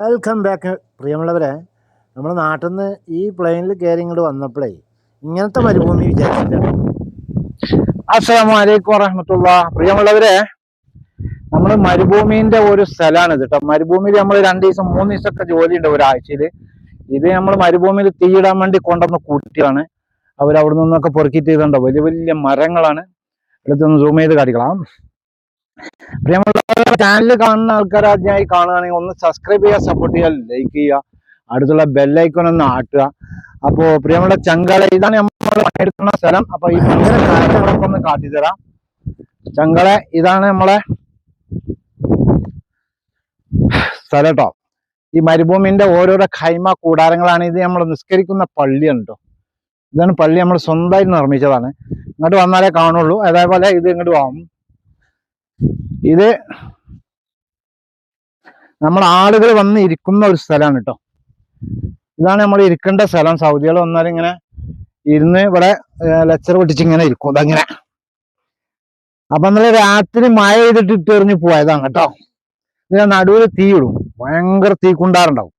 Welcome back പ്രിയമുള്ളവരെ. നമ്മുടെ നാട്ടിൽ നിന്ന് ഈ പ്ലെയിനിൽ കയറി ഇങ്ങോട്ട് വന്നപ്പോഴേ ഇങ്ങനത്തെ മരുഭൂമി വിചാരിച്ചില്ല. വറഹമത്തുള്ള. പ്രിയമുള്ളവരെ നമ്മൾ മരുഭൂമിന്റെ ഒരു സ്ഥലമാണ് കേട്ടോ മരുഭൂമിയിൽ നമ്മൾ രണ്ട് ദിവസം മൂന്ന് ദിവസമൊക്കെ ജോലി ഉണ്ട് ഒരാഴ്ചയിൽ ഇത് നമ്മൾ മരുഭൂമിയിൽ തീയിടാൻ വേണ്ടി കൊണ്ടുവന്ന കൂട്ടിയാണ്. അവർ അവിടെ നിന്നൊക്കെ പൊറുക്കിയിട്ട് ചെയ്തിട്ടുണ്ടോ വലിയ വലിയ മരങ്ങളാണ്. എടുത്തൊന്ന് സൂം ചെയ്ത് കാണിക്കണം പ്രിയമുള്ള ചാനൽ കാണുന്ന ആൾക്കാർ ആദ്യമായി കാണുകയാണെങ്കിൽ ഒന്ന് സബ്സ്ക്രൈബ് ചെയ്യുക സപ്പോർട്ട് ചെയ്യുക ലൈക്ക് ചെയ്യുക അടുത്തുള്ള ബെല്ലൈക്കൺ ഒന്ന് ആട്ടുക. അപ്പോ പ്രിയമുള്ള ചങ്കള ഇതാണ് നമ്മൾ പണിയെടുക്കുന്ന സ്ഥലം. അപ്പൊ ഈ ഭയങ്കര കാഴ്ചകളൊക്കെ ഒന്ന് കാട്ടിത്തരാം. ചങ്കള ഇതാണ് നമ്മളെ സ്ഥലം കേട്ടോ ഈ മരുഭൂമിന്റെ ഓരോരോ ഖൈമ കൂടാരങ്ങളാണ്. ഇത് നമ്മൾ നിസ്കരിക്കുന്ന പള്ളിയാണ് ഇതാണ് പള്ളി. നമ്മൾ സ്വന്തമായിട്ട് നിർമ്മിച്ചതാണ്. ഇങ്ങോട്ട് വന്നാലേ കാണുള്ളൂ. അതേപോലെ ഇത് ഇങ്ങോട്ട് വാങ്ങും ഇത് നമ്മൾ ആളുകൾ വന്ന് ഇരിക്കുന്ന ഒരു സ്ഥലമാണ് കേട്ടോ ഇതാണ് നമ്മൾ ഇരിക്കേണ്ട സ്ഥലം. സൗദികൾ വന്നാൽ ഇങ്ങനെ ഇരുന്ന് ഇവിടെ ലെക്ചർ പൊട്ടിച്ച് ഇങ്ങനെ ഇരിക്കും. അതങ്ങനെ. അപ്പൊ ഇന്നലെ രാത്രി മഴ ചെയ്തിട്ട് ഇട്ടെറിഞ്ഞ് പോയതാണ് കേട്ടോ ഇതിന് നടുവിൽ തീ ഇടും. ഭയങ്കര തീ കുണ്ടാറുണ്ടാവും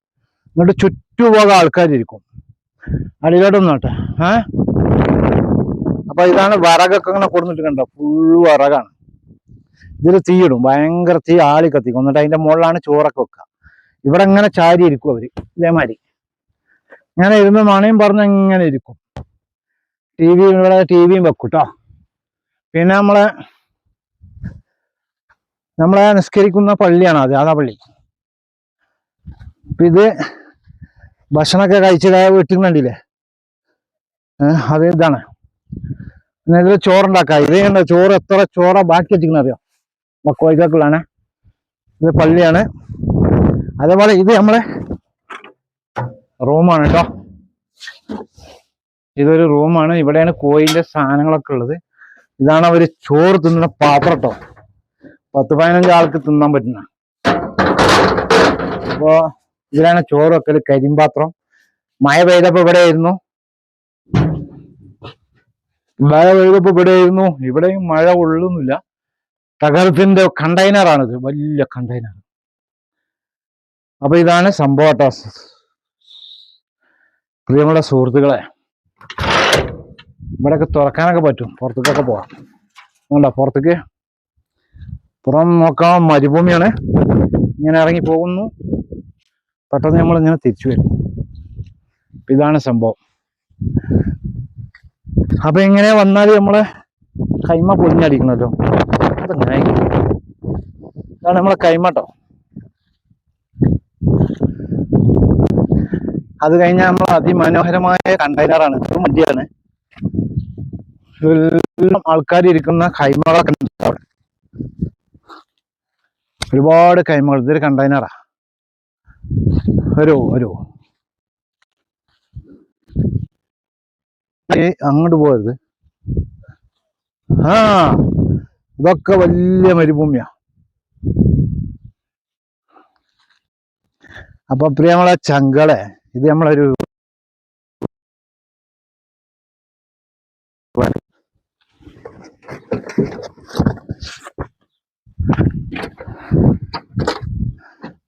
എന്നിട്ട് ചുറ്റുപോക ആൾക്കാരിരിക്കും. അടിയിലോട്ടൊന്നും കേട്ടെ ഏ? അപ്പൊ ഇതാണ് വിറകൊക്കെ ഇങ്ങനെ കൊടുത്തിട്ട് കണ്ടോ ഫുള്ള് വിറകാണ്. ഇതിൽ തീയിടും. ഭയങ്കര തീ ആളി കത്തിക്കും. എന്നിട്ട് അതിന്റെ മുകളിലാണ് ചോറൊക്കെ വെക്കുക. ഇവിടെ ഇങ്ങനെ ചാരി ഇരിക്കും അവർ. ഇതേമാതിരി. ഇങ്ങനെ ഇരുന്ന് മണയും പറഞ്ഞ് ഇങ്ങനെ ഇരിക്കും. ടി വി ഇവിടെ ടി വിയും വെക്കും കേട്ടോ പിന്നെ നമ്മളെ നമ്മളെ നിസ്കരിക്കുന്ന പള്ളിയാണ് അത്. അതാ പള്ളി. ഇത് ഭക്ഷണമൊക്കെ കഴിച്ചതായ വീട്ടിൽ ഏഹ് അത് ഇതാണ്. പിന്നെ ഇതിൽ ചോറുണ്ടാക്കാം. ഇത് ചോറ് എത്ര ചോറ ബാക്കി വെച്ചിരിക്കുന്ന അറിയോ മക്കോയ്ക്കുള്ളാണ് ഇത് പള്ളിയാണ്. അതേപോലെ ഇത് നമ്മളെ റൂമാണ് കേട്ടോ. ഇതൊരു റൂമാണ്. ഇവിടെയാണ് കോയിലിന്റെ സാധനങ്ങളൊക്കെ ഉള്ളത്. ഇതാണ് അവർ ചോറ് തിന്നുന്ന പാത്രം കേട്ടോ. പത്ത് പതിനഞ്ച് ആൾക്ക് തിന്നാൻ പറ്റുന്ന. അപ്പോ ഇതിലാണ് ചോറ് വെക്കൽ കരിമ്പാത്രം മഴ പെയ്തപ്പോ ഇവിടെ ആയിരുന്നു. മഴ പെയ്തപ്പോ ഇവിടെ ആയിരുന്നു. ഇവിടെയും മഴ കൊള്ളുന്നില്ല. തകർത്തിന്റെ കണ്ടെയ്നറാണിത്. വലിയ കണ്ടെയ്നർ. അപ്പൊ ഇതാണ് സംഭവം പ്രിയമുള്ള സുഹൃത്തുക്കളെ ഇവിടെയൊക്കെ തുറക്കാനൊക്കെ പറ്റും. പുറത്തേക്കൊക്കെ പോവാം. വേണ്ട പുറത്തേക്ക്? പുറം നോക്കാൻ മരുഭൂമിയാണ്. ഇങ്ങനെ ഇറങ്ങി പോകുന്നു. പെട്ടെന്ന് നമ്മൾ ഇങ്ങനെ തിരിച്ചു വരും. ഇതാണ് സംഭവം. അപ്പൊ ഇങ്ങനെ വന്നാൽ നമ്മളെ കൈമ പൊളിഞ്ഞടിക്കണല്ലോ അതങ്ങനെ ഇതാണ് നമ്മളെ കൈമാട്ടോ. അത് കഴിഞ്ഞാൽ നമ്മൾ അതിമനോഹരമായ കണ്ടെയ്നറാണ്. ഇത് വണ്ടിയാണ്. എല്ലാം ആൾക്കാർ ഇരിക്കുന്ന കൈമകളൊക്കെ അവിടെ. ഒരുപാട് കൈമകൾ. ഇതൊരു കണ്ടെയ്നറാ. ഒരു ഒരു അങ്ങോട്ട് പോകരുത്. ആ. ഇതൊക്കെ വലിയ മരുഭൂമിയാ. അപ്പൊ പ്രിയമുള്ള ചങ്കളെ ഇത് നമ്മളൊരു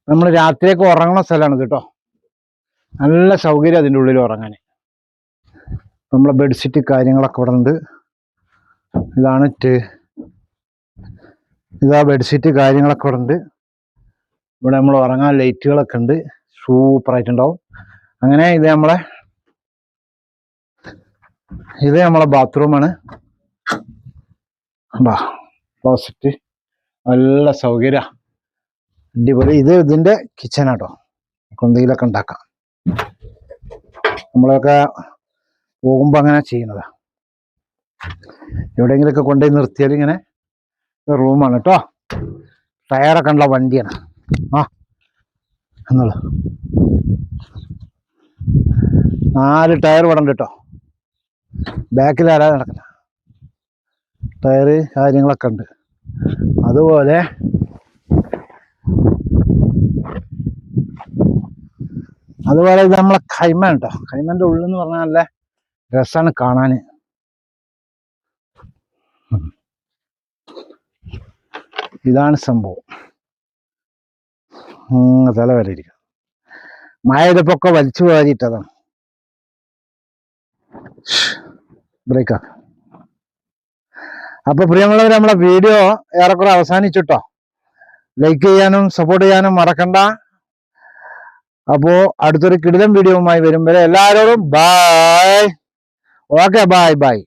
നമ്മൾ രാത്രിയൊക്കെ ഉറങ്ങുന്ന സ്ഥലമാണ് കേട്ടോ. നല്ല സൗകര്യം അതിന്റെ ഉള്ളിൽ ഉറങ്ങാൻ. നമ്മളെ ബെഡ്ഷീറ്റ് കാര്യങ്ങളൊക്കെ ഇവിടെ ഉണ്ട്. ഇതാണ് ഇതാ ബെഡ്ഷീറ്റ് കാര്യങ്ങളൊക്കെ ഉണ്ട് ഇവിടെ നമ്മൾ ഉറങ്ങാൻ ലൈറ്റുകളൊക്കെ ഉണ്ട്. സൂപ്പർ ആയിട്ടുണ്ടാവും. അങ്ങനെ ഇത് നമ്മളെ ഇത് നമ്മളെ ബാത്റൂമാണ് ക്ലോസറ്റ് നല്ല സൗകര്യ. അടിപൊളി. ഇത് ഇതിന്റെ കിച്ചണാട്ടോ എന്തെങ്കിലുമൊക്കെ ഉണ്ടാക്കാം. നമ്മളൊക്കെ പോകുമ്പോ അങ്ങനെ ചെയ്യുന്നതാ. എവിടെയെങ്കിലുമൊക്കെ കൊണ്ടുപോയി നിർത്തിയാൽ ഇങ്ങനെ റൂമാണ് കേട്ടോ ടയറൊക്കെ ഉള്ള വണ്ടിയാണ്. ആ എന്നുള്ള നാല് ടയർ ഇവിടെ ഉണ്ട് കേട്ടോ ബാക്കിൽ ആരാ നടക്കണ്ട ടയറ് കാര്യങ്ങളൊക്കെ ഉണ്ട്. അതുപോലെ അതുപോലെ ഇത് നമ്മളെ കൈമ കേട്ടോ കൈമന്റെ ഉള്ളിൽ എന്ന് പറഞ്ഞാൽ നല്ല രസമാണ് കാണാൻ ഇതാണ് സംഭവം. തല വരെ ഇരിക്കും മഴ വലിച്ചു വാരിയിട്ടതാണ്. ബ്രേക്ക അപ്പൊ പ്രിയമുള്ളവർ നമ്മളെ വീഡിയോ ഏറെക്കുറെ അവസാനിച്ചിട്ടോ. ലൈക്ക് ചെയ്യാനും സപ്പോർട്ട് ചെയ്യാനും മറക്കണ്ട. അപ്പോ അടുത്തൊരു കിടിലം വീഡിയോവുമായി വരും വരെ എല്ലാവരോടും ബായ്. Okay bye bye.